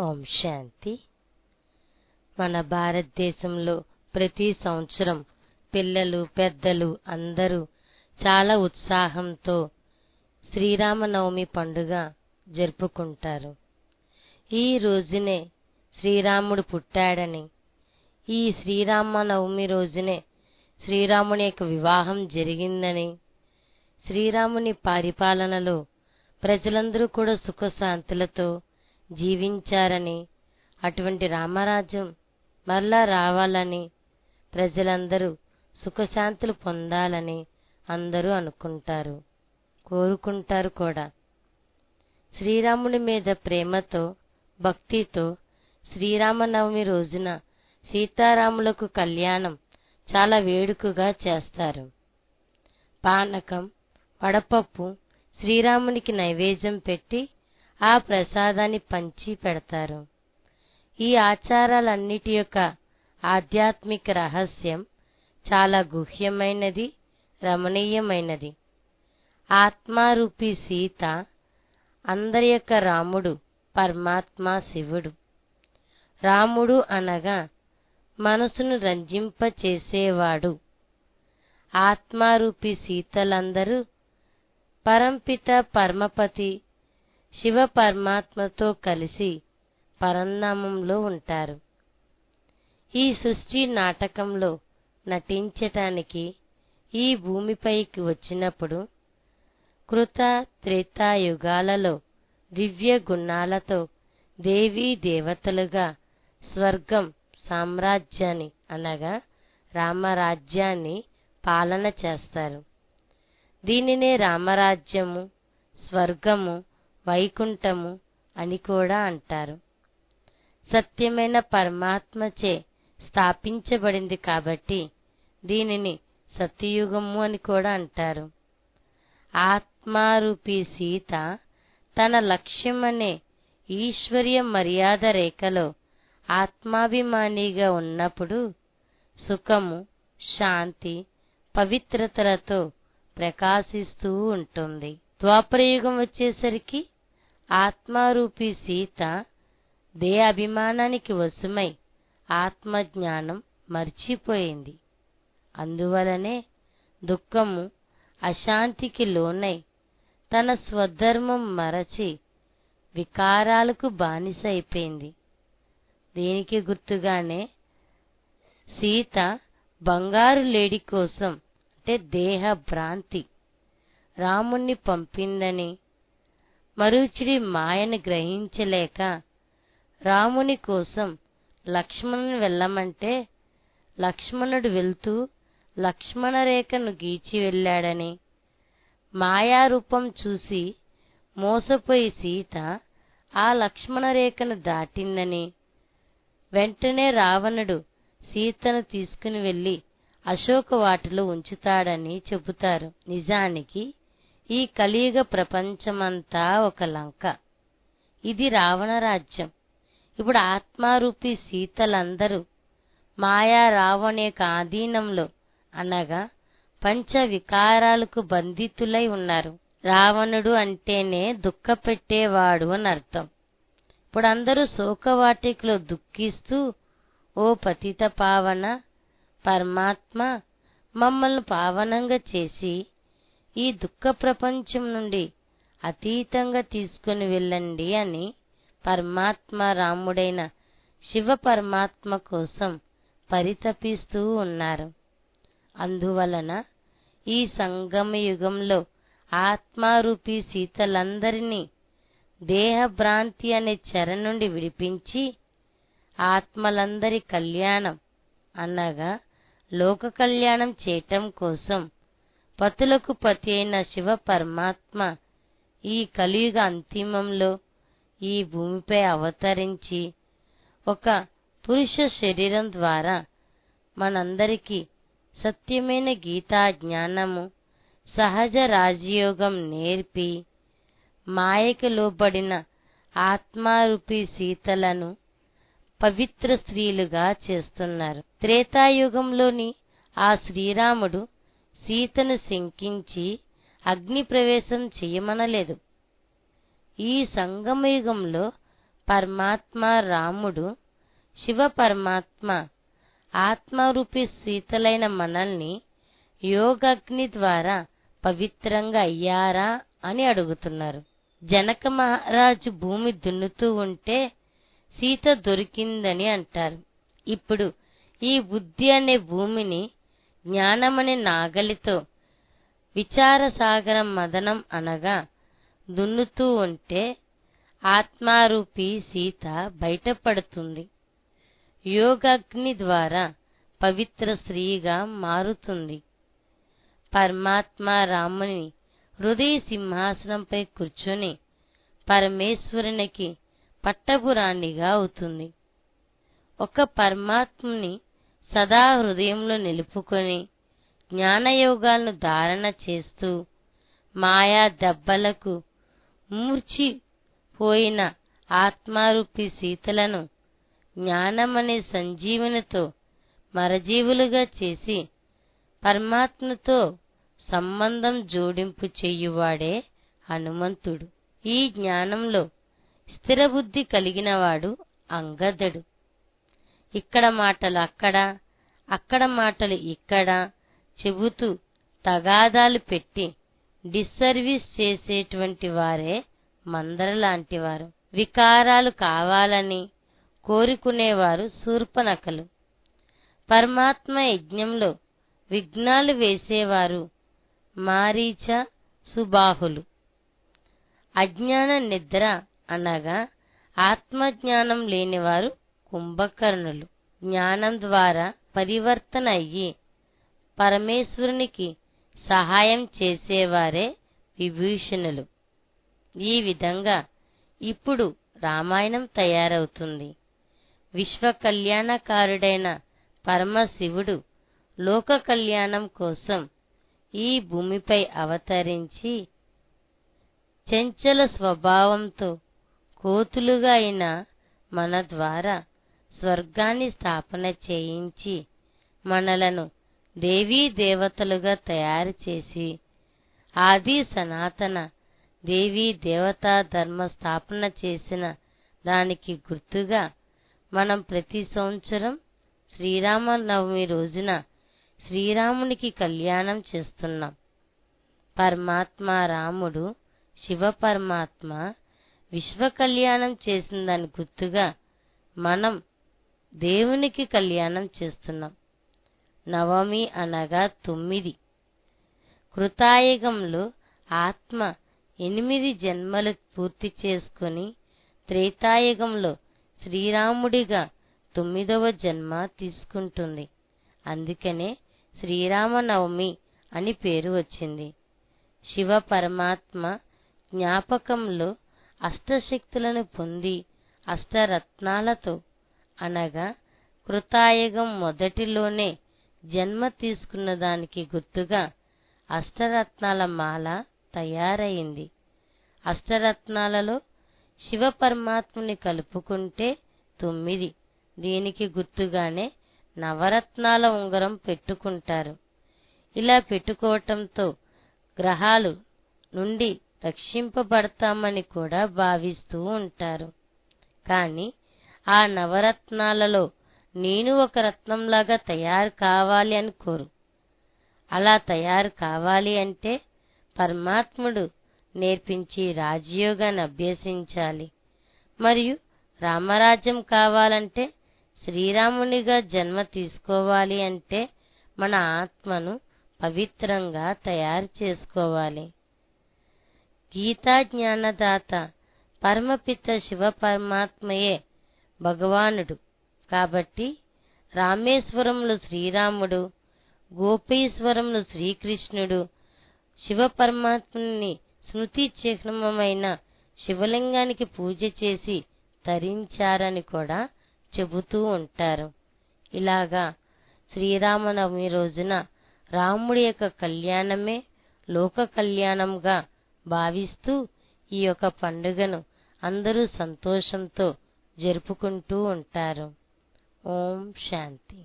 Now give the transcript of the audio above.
ఓం శాంతి. మన భారతదేశంలో ప్రతి సంవత్సరం పిల్లలు పెద్దలు అందరూ చాలా ఉత్సాహంతో శ్రీరామనవమి పండుగ జరుపుకుంటారు. ఈ రోజునే శ్రీరాముడు పుట్టాడని ఈ శ్రీరామనవమి రోజునే శ్రీరాముని యొక్క వివాహం జరిగిందని శ్రీరాముని పరిపాలనలో ప్రజలందరూ కూడా సుఖశాంతులతో జీవించారని అటువంటి రామరాజ్యం మరలా రావాలని ప్రజలందరూ సుఖశాంతులు పొందాలని అందరూ అనుకుంటారు కోరుకుంటారు కూడా. శ్రీరాముని మీద ప్రేమతో భక్తితో శ్రీరామనవమి రోజున సీతారాములకు కళ్యాణం చాలా వేడుకగా చేస్తారు. పానకం వడపప్పు శ్రీరామునికి నైవేద్యం పెట్టి ఆ ప్రసాదాన్ని పంచి పెడతారు. ఈ ఆచారాలన్నిటి యొక్క ఆధ్యాత్మిక రహస్యం చాలా గుహ్యమైనది రమణీయమైనది. ఆత్మారూపి సీత అందరి యొక్క రాముడు పరమాత్మ శివుడు. రాముడు అనగా మనసును రంజింపచేసేవాడు. ఆత్మారూపి సీతలందరూ పరంపిత పరమపతి శివ పరమాత్మతో కలిసి పరంధామంలో ఉంటారు. ఈ సృష్టి నాటకంలో నటించటానికి ఈ భూమిపైకి వచ్చినప్పుడు కృత త్రేతాయుగాలలో దివ్య గుణాలతో దేవీ దేవతలుగా స్వర్గం సామ్రాజ్యాన్ని అనగా రామరాజ్యాన్ని పాలన చేస్తారు. దీనినే రామరాజ్యము స్వర్గము వైకుంఠము అని కూడా అంటారు. సత్యమైన పరమాత్మచే స్థాపించబడింది కాబట్టి దీనిని సత్యయుగము అని కూడా అంటారు. ఆత్మారూపి సీత తన లక్ష్యమనే ఈశ్వర్య మర్యాద రేఖలో ఆత్మాభిమానిగా ఉన్నప్పుడు సుఖము శాంతి పవిత్రతలతో ప్రకాశిస్తూ ఉంటుంది. ద్వాపరయుగం వచ్చేసరికి ఆత్మారూపి సీత దే అభిమానానికి వశమై ఆత్మజ్ఞానం మర్చిపోయింది. అందువలనే దుఃఖము అశాంతికి లోనై తన స్వధర్మం మరచి వికారాలకు బానిస అయిపోయింది దీనికి గుర్తుగానే సీత బంగారు లేడి కోసం అంటే దేహ భ్రాంతి రాముణ్ణి పంపిందని. మరుచిడి మాయను గ్రహించలేక రాముని కోసం లక్ష్మణుని వెళ్ళమంటే లక్ష్మణుడు వెళ్తూ లక్ష్మణ రేఖను గీచి వెళ్ళాడని. మాయారూపం చూసి మోసపోయి సీత ఆ లక్ష్మణ రేఖను దాటిందని. వెంటనే రావణుడు సీతను తీసుకుని వెళ్ళి అశోకవాటిలో ఉంచుతాడని చెబుతారు. నిజానికి ఈ కలియుగ ప్రపంచమంతా ఒక లంక. ఇది రావణ రాజ్యం. ఇప్పుడు ఆత్మారూపి సీతలందరూ మాయా రావణ యొక్క ఆధీనంలో అనగా పంచ వికారాలకు బంధితులై ఉన్నారు. రావణుడు అంటేనే దుఃఖపెట్టేవాడు అని అర్థం. ఇప్పుడు అందరూ శోకవాటికలో దుఃఖిస్తూ ఓ పతిత పావన పరమాత్మ మమ్మల్ని పావనంగా చేసి ఈ దుఃఖ ప్రపంచం నుండి అతీతంగా తీసుకుని వెళ్ళండి అని పరమాత్మ రాముడైన శివ పరమాత్మ కోసం పరితపిస్తూ ఉన్నారు. అందువలన ఈ సంగమ యుగంలో ఆత్మారూపి సీతలందరినీ దేహభ్రాంతి అనే చెర నుండి విడిపించి ఆత్మలందరి కళ్యాణం అనగా లోక కళ్యాణం చేయటం కోసం పతులకు పతి అయిన శివ పరమాత్మ ఈ కలియుగ అంతిమంలో ఈ భూమిపై అవతరించి ఒక పురుష శరీరం ద్వారా మనందరికీ సత్యమైన గీతా జ్ఞానము సహజ రాజయోగం నేర్పి మాయకు లోబడిన ఆత్మారూపి సీతలను పవిత్ర స్త్రీలుగా చేస్తున్నారు. త్రేతాయుగంలోని ఆ శ్రీరాముడు సీతను శంకించి అగ్ని ప్రవేశం ఈ సంగమయుగంలో పరమాత్మ రాముడు శివ పరమాత్మ ఆత్మరూపి సీతలైన మనల్ని యోగాగ్ని ద్వారా పవిత్రంగా అయ్యారా అని అడుగుతున్నారు. జనక మహారాజు భూమి దున్నుతూ ఉంటే సీత దొరికిందని అంటారు. ఇప్పుడు ఈ బుద్ధి అనే భూమిని జ్ఞానమనే నాగలితో విచారసాగరం మదనం అనగా దున్నుతూ ఉంటే ఆత్మారూపి సీత బయటపడుతుంది. యోగాగ్ని ద్వారా పవిత్ర స్త్రీగా మారుతుంది. పరమాత్మ రాముని హృదయ సింహాసనంపై కూర్చొని పరమేశ్వరునికి పట్టపురాణిగా అవుతుంది. ఒక పరమాత్ముని సదా హృదయంలో నిలుపుకొని జ్ఞానయోగాలను ధారణ చేస్తూ మాయా దెబ్బలకు మూర్చిపోయిన ఆత్మారూపి సీతలను జ్ఞానమనే సంజీవనితో మరజీవులుగా చేసి పరమాత్మతో సంబంధం జోడింపు చేయువాడే హనుమంతుడు. ఈ జ్ఞానంలో స్థిరబుద్ధి కలిగినవాడు అంగదడు. ఇక్కడ మాటలు అక్కడ అక్కడ మాటలు ఇక్కడ చెబుతూ తగాదాలు పెట్టి డిస్సర్వీస్ చేసేటువంటి వారే మందరలాంటివారు వికారాలు కావాలని కోరుకునేవారు శూర్పనకలు పరమాత్మ యజ్ఞంలో విఘ్నాలు వేసేవారు మారీచ సుబాహులు. అజ్ఞాన నిద్ర అనగా ఆత్మజ్ఞానం లేనివారు కుంభకర్ణులు జ్ఞానం ద్వారా పరివర్తన అయ్యి పరమేశ్వరునికి సహాయం చేసేవారే విభూషణులు. ఈ విధంగా ఇప్పుడు రామాయణం తయారవుతుంది. విశ్వ కళ్యాణకారుడైన పరమశివుడు లోక కళ్యాణం కోసం ఈ భూమిపై అవతరించి చెంచల స్వభావంతో కోతులుగా అయిన మన ద్వారా స్వర్గాన్ని స్థాపన చేయించి మనలను దేవీ దేవతలుగా తయారు చేసి ఆది సనాతన దేవీ దేవతా ధర్మ స్థాపన చేసిన దానికి గుర్తుగా మనం ప్రతి సంవత్సరం శ్రీరామనవమి రోజున శ్రీరామునికి కళ్యాణం చేస్తున్నాం. పరమాత్మ రాముడు శివ పరమాత్మ విశ్వ కళ్యాణం గుర్తుగా మనం దేవునికి కళ్యాణం చేస్తున్నాం. నవమి అనగా తొమ్మిది. కృతాయుగంలో ఆత్మ ఎనిమిది జన్మలు పూర్తి చేసుకొని త్రేతాయుగంలో శ్రీరాముడిగా తొమ్మిదవ జన్మ తీసుకుంటుంది. అందుకనే శ్రీరామనవమి అని పేరు వచ్చింది. శివ పరమాత్మ జ్ఞాపకంలో అష్టశక్తులను పొంది అష్టరత్నాలతో అనగా కృతాయుగం మొదటిలోనే జన్మ తీసుకున్న దానికి గుర్తుగా అష్టరత్నాల మాల తయారైంది. అష్టరత్నాలలో శివ పరమాత్ముని కలుపుకుంటే తొమ్మిది. దీనికి గుర్తుగానే నవరత్నాల ఉంగరం పెట్టుకుంటారు. ఇలా పెట్టుకోవటంతో గ్రహాలు నుండి రక్షింపబడతామని కూడా భావిస్తూ ఉంటారు. కానీ ఆ నవరత్నాలలో నేను ఒక రత్నంలాగా తయారు కావాలి అని కోరు. అలా తయారు కావాలి అంటే పరమాత్ముడు నేర్పించి రాజయోగాన్ని అభ్యసించాలి. మరియు రామరాజ్యం కావాలంటే శ్రీరామునిగా జన్మ తీసుకోవాలి అంటే మన ఆత్మను పవిత్రంగా తయారు చేసుకోవాలి. గీతా జ్ఞానదాత పరమపిత శివ పరమాత్మయే భగవానుడు. కాబట్టి రామేశ్వరంలో శ్రీరాముడు గోపేశ్వరంలో శ్రీకృష్ణుడు శివపరమాత్మని స్మృతి చిహ్నమైన శివలింగానికి పూజ చేసి తరించారని కూడా చెబుతూ ఉంటారు. ఇలాగా శ్రీరామనవమి రోజున రాముడి యొక్క కళ్యాణమే లోక కళ్యాణంగా భావిస్తూ ఈ యొక్క పండుగను అందరూ సంతోషంతో జరుపుకుంటూ ఉంటారు. ఓం శాంతి.